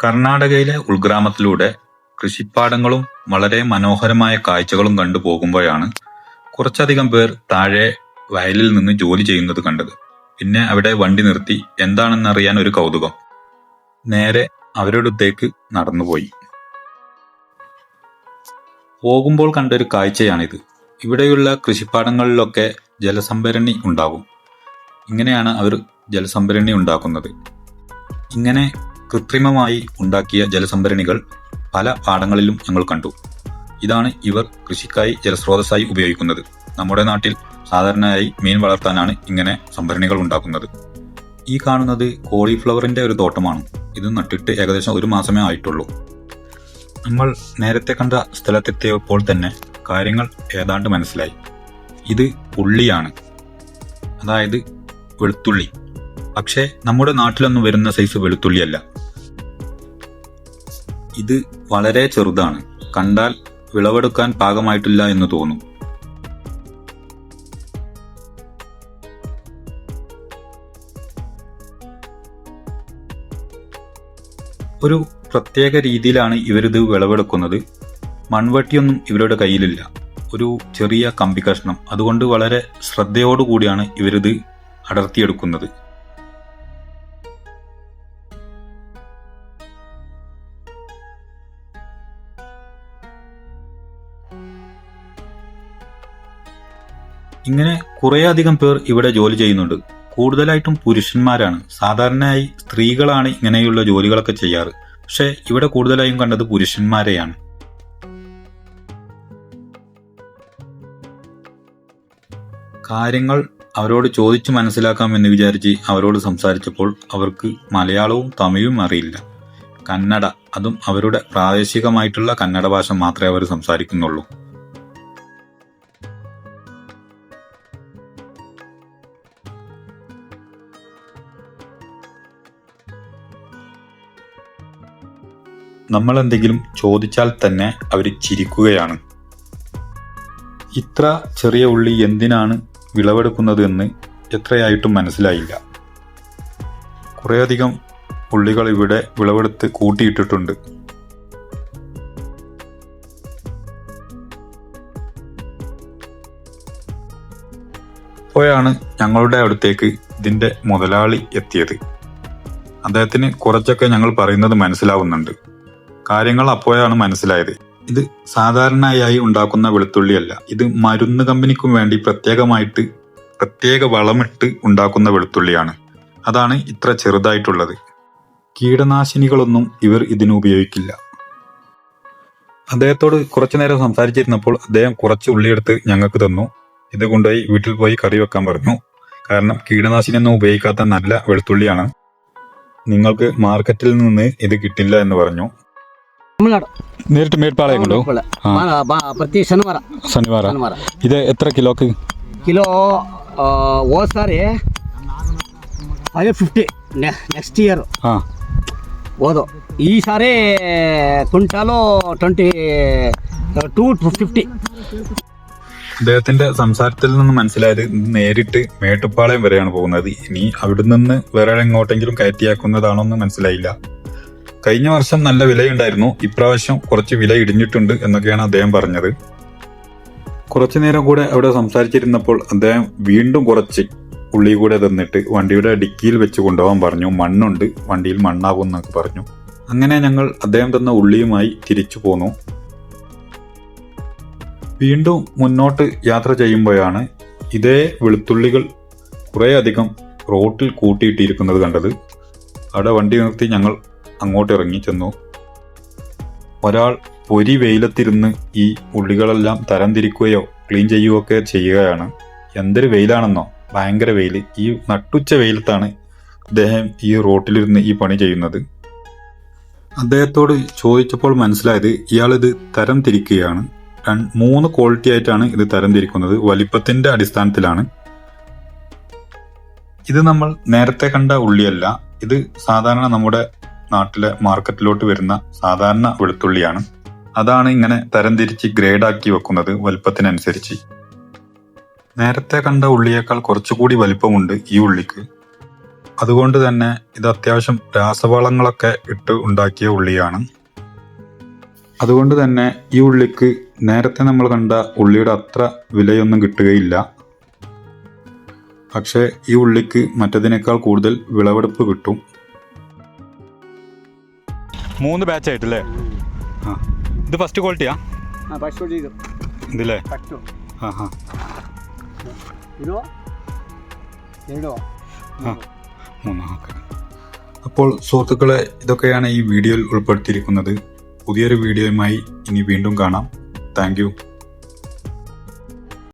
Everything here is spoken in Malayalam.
കർണാടകയിലെ ഉൾഗ്രാമത്തിലൂടെ കൃഷിപ്പാടങ്ങളും വളരെ മനോഹരമായ കാഴ്ചകളും കണ്ടു പോകുമ്പോഴാണ് കുറച്ചധികം പേർ താഴെ വയലിൽ നിന്ന് ജോലി ചെയ്യുന്നത് കണ്ടത്. പിന്നെ അവിടെ വണ്ടി നിർത്തി എന്താണെന്നറിയാൻ ഒരു കൗതുകം. നേരെ അവരുടെ അടുത്തേക്ക് നടന്നുപോയി. പോകുമ്പോൾ കണ്ടൊരു കാഴ്ചയാണിത്. ഇവിടെയുള്ള കൃഷിപ്പാടങ്ങളിലൊക്കെ ജലസംഭരണി ഉണ്ടാകും. ഇങ്ങനെയാണ് അവർ ജലസംഭരണി ഉണ്ടാക്കുന്നത്. ഇങ്ങനെ കൃത്രിമമായി ഉണ്ടാക്കിയ ജലസംഭരണികൾ പല പാടങ്ങളിലും ഞങ്ങൾ കണ്ടു. ഇതാണ് ഇവർ കൃഷിക്കായി ജലസ്രോതസ്സായി ഉപയോഗിക്കുന്നത്. നമ്മുടെ നാട്ടിൽ സാധാരണയായി മീൻ വളർത്താനാണ് ഇങ്ങനെ സംഭരണികൾ ഉണ്ടാക്കുന്നത്. ഈ കാണുന്നത് കോളിഫ്ലവറിന്റെ ഒരു തോട്ടമാണ്. ഇത് നട്ടിട്ട് ഏകദേശം ഒരു മാസമേ ആയിട്ടുള്ളൂ. നമ്മൾ നേരത്തെ കണ്ട സ്ഥലത്തെത്തിയപ്പോൾ തന്നെ കാര്യങ്ങൾ ഏതാണ്ട് മനസ്സിലായി. ഇത് ഉള്ളിയാണ് അതായത് വെളുത്തുള്ളി. പക്ഷേ നമ്മുടെ നാട്ടിലൊന്നും വരുന്ന സൈസ് വെളുത്തുള്ളിയല്ല. ഇത് വളരെ ചെറുതാണ്. കണ്ടാൽ വിളവെടുക്കാൻ പാകമായിട്ടില്ല എന്ന് തോന്നും. ഒരു പ്രത്യേക രീതിയിലാണ് ഇവരിത് വിളവെടുക്കുന്നത്. മൺവെട്ടിയൊന്നും ഇവരുടെ കയ്യിലില്ല. ഒരു ചെറിയ കമ്പി കഷ്ണം. അതുകൊണ്ട് വളരെ ശ്രദ്ധയോടുകൂടിയാണ് ഇവരിത് അടർത്തിയെടുക്കുന്നത്. ഇങ്ങനെ കുറേയധികം പേർ ഇവിടെ ജോലി ചെയ്യുന്നുണ്ട്. കൂടുതലായിട്ടും പുരുഷന്മാരാണ്. സാധാരണയായി സ്ത്രീകളാണ് ഇങ്ങനെയുള്ള ജോലികളൊക്കെ ചെയ്യാറ്. പക്ഷെ ഇവിടെ കൂടുതലായും കണ്ടത് പുരുഷന്മാരെയാണ്. കാര്യങ്ങൾ അവരോട് ചോദിച്ചു മനസ്സിലാക്കാമെന്ന് വിചാരിച്ച് അവരോട് സംസാരിച്ചപ്പോൾ അവർക്ക് മലയാളവും തമിഴും അറിയില്ല. കന്നഡ അതും അവരുടെ പ്രാദേശികമായിട്ടുള്ള കന്നഡ ഭാഷ മാത്രമേ അവർ സംസാരിക്കുന്നുള്ളൂ. നമ്മൾ എന്തെങ്കിലും ചോദിച്ചാൽ തന്നെ അവർ ചിരിക്കുകയാണ്. ഇത്ര ചെറിയ ഉള്ളി എന്തിനാണ് വിളവെടുക്കുന്നത് എന്ന് എത്രയായിട്ടും മനസ്സിലായില്ല. കുറേയധികം ഉള്ളികൾ ഇവിടെ വിളവെടുത്ത് കൂട്ടിയിട്ടിട്ടുണ്ട്. അപ്പോഴാണ് ഞങ്ങളുടെ അടുത്തേക്ക് ഇതിന്റെ മുതലാളി എത്തിയത്. അദ്ദേഹത്തിന് കുറച്ചൊക്കെ ഞങ്ങൾ പറയുന്നത് മനസ്സിലാവുന്നുണ്ട്. കാര്യങ്ങൾ അപ്പോഴാണ് മനസ്സിലായത്. ഇത് സാധാരണയായി ഉണ്ടാക്കുന്ന വെളുത്തുള്ളിയല്ല. ഇത് മരുന്ന് കമ്പനിക്കും വേണ്ടി പ്രത്യേകമായിട്ട് പ്രത്യേക വളമിട്ട് ഉണ്ടാക്കുന്ന വെളുത്തുള്ളിയാണ്. അതാണ് ഇത്ര ചെറുതായിട്ടുള്ളത്. കീടനാശിനികളൊന്നും ഇവർ ഇതിന് ഉപയോഗിക്കില്ല. അദ്ദേഹത്തോട് കുറച്ചു നേരം സംസാരിച്ചിരുന്നപ്പോൾ അദ്ദേഹം കുറച്ച് ഉള്ളിയെടുത്ത് ഞങ്ങൾക്ക് തന്നു. ഇത് കൊണ്ടുപോയി വീട്ടിൽ പോയി കറി വെക്കാൻ പറഞ്ഞു. കാരണം കീടനാശിനിയൊന്നും ഉപയോഗിക്കാത്ത നല്ല വെളുത്തുള്ളിയാണ്. നിങ്ങൾക്ക് മാർക്കറ്റിൽ നിന്ന് ഇത് കിട്ടില്ല എന്ന് പറഞ്ഞു. ತಮಿಳ್ನಾಡು നേരിട്ട് മേൽപ്പാളയം കൊണ്ടോ ಕೊಪ್ಪಳ. ആ. ಬಾ- ಬಾ- ಪ್ರತಿ ಶನಿವಾರ ശനിവാര ಶನಿವಾರ ഇത് എത്ര കിലോക്ക് ಕಿಲೋ ಹೋದ್ sorry five fifty next year ആ ಓದು ಈ ಸಾರಿ ಕ್ವಿಂಟಾಲು ಟ್ವೆಂಟಿ ಟೂ ಫಿಫ್ಟಿ അദ്ദേഹത്തിന്റെ സംസാരത്തിൽ നിന്ന് മനസ്സിലായത് ഇത് നേരിട്ട് മേട്ടുപ്പാളയം വരെയാണ് പോകുന്നത് ഇനി അവിടെ നിന്ന് വേറെ എങ്ങോട്ടെങ്കിലും കയറ്റിയാക്കുന്നതാണോ എന്ന് മനസ്സിലായില്ല കഴിഞ്ഞ വർഷം നല്ല വിലയുണ്ടായിരുന്നു. ഇപ്രാവശ്യം കുറച്ച് വില ഇടിഞ്ഞിട്ടുണ്ട് എന്നൊക്കെയാണ് അദ്ദേഹം പറഞ്ഞത്. കുറച്ചു നേരം കൂടെ അവിടെ സംസാരിച്ചിരുന്നപ്പോൾ അദ്ദേഹം വീണ്ടും കുറച്ച് ഉള്ളി കൂടെ തന്നിട്ട് വണ്ടിയുടെ ഡിക്കിയിൽ വെച്ച് കൊണ്ടുപോകാൻ പറഞ്ഞു. മണ്ണുണ്ട് വണ്ടിയിൽ മണ്ണാകും എന്നൊക്കെ പറഞ്ഞു. അങ്ങനെ ഞങ്ങൾ അദ്ദേഹം തന്ന ഉള്ളിയുമായി തിരിച്ചു പോന്നു. വീണ്ടും മുന്നോട്ട് യാത്ര ചെയ്യുമ്പോഴാണ് ഇതേ വെളുത്തുള്ളികൾ കുറേയധികം റോട്ടിൽ കൂട്ടിയിട്ടിരിക്കുന്നത് കണ്ടത്. അവിടെ വണ്ടി നിർത്തി ഞങ്ങൾ അങ്ങോട്ട് ഇറങ്ങി ചെന്നു. ഒരാൾ പൊരി വെയിലത്തിരുന്ന് ഈ ഉള്ളികളെല്ലാം തരംതിരിക്കുകയോ ക്ലീൻ ചെയ്യുകയോ ഒക്കെ ചെയ്യുകയാണ്. എന്തൊരു വെയിലാണെന്നോ? ഭയങ്കര വെയിൽ ഈ നട്ടുച്ച വെയിലത്താണ് അദ്ദേഹം ഈ റോട്ടിലിരുന്ന് ഈ പണി ചെയ്യുന്നത്. അദ്ദേഹത്തോട് ചോദിച്ചപ്പോൾ മനസ്സിലായത് ഇയാളിത് തരം തിരിക്കുകയാണ് മൂന്ന് ക്വാളിറ്റി ആയിട്ടാണ് ഇത് തരം തിരിക്കുന്നത് വലിപ്പത്തിന്റെ അടിസ്ഥാനത്തിലാണ്. ഇത് നമ്മൾ നേരത്തെ കണ്ട ഉള്ളിയല്ല. ഇത് സാധാരണ നമ്മുടെ നാട്ടിലെ മാർക്കറ്റിലോട്ട് വരുന്ന സാധാരണ വെളുത്തുള്ളിയാണ്. അതാണ് ഇങ്ങനെ തരംതിരിച്ച് ഗ്രേഡാക്കി വെക്കുന്നത് വലുപ്പത്തിനനുസരിച്ച്. നേരത്തെ കണ്ട ഉള്ളിയേക്കാൾ കുറച്ചുകൂടി വലിപ്പമുണ്ട് ഈ ഉള്ളിക്ക്. അതുകൊണ്ട് തന്നെ ഇത് അത്യാവശ്യം രാസവളങ്ങളൊക്കെ ഇട്ട് ഉണ്ടാക്കിയ ഉള്ളിയാണ്. അതുകൊണ്ട് തന്നെ ഈ ഉള്ളിക്ക് നേരത്തെ നമ്മൾ കണ്ട ഉള്ളിയുടെ അത്ര വിലയൊന്നും കിട്ടുകയില്ല. പക്ഷേ ഈ ഉള്ളിക്ക് മറ്റതിനേക്കാൾ കൂടുതൽ വിളവെടുപ്പ് കിട്ടും. മൂന്ന് ബാച്ച് ആയിട്ടല്ലേ? ആ. ഇത് ഫസ്റ്റ് ക്വാളിറ്റിയാ ഇതില്ലേ? അപ്പോൾ സുഹൃത്തുക്കളെ ഇതൊക്കെയാണ് ഈ വീഡിയോയിൽ ഉൾപ്പെടുത്തിയിരിക്കുന്നത്. പുതിയൊരു വീഡിയോയുമായി ഇനി വീണ്ടും കാണാം. താങ്ക്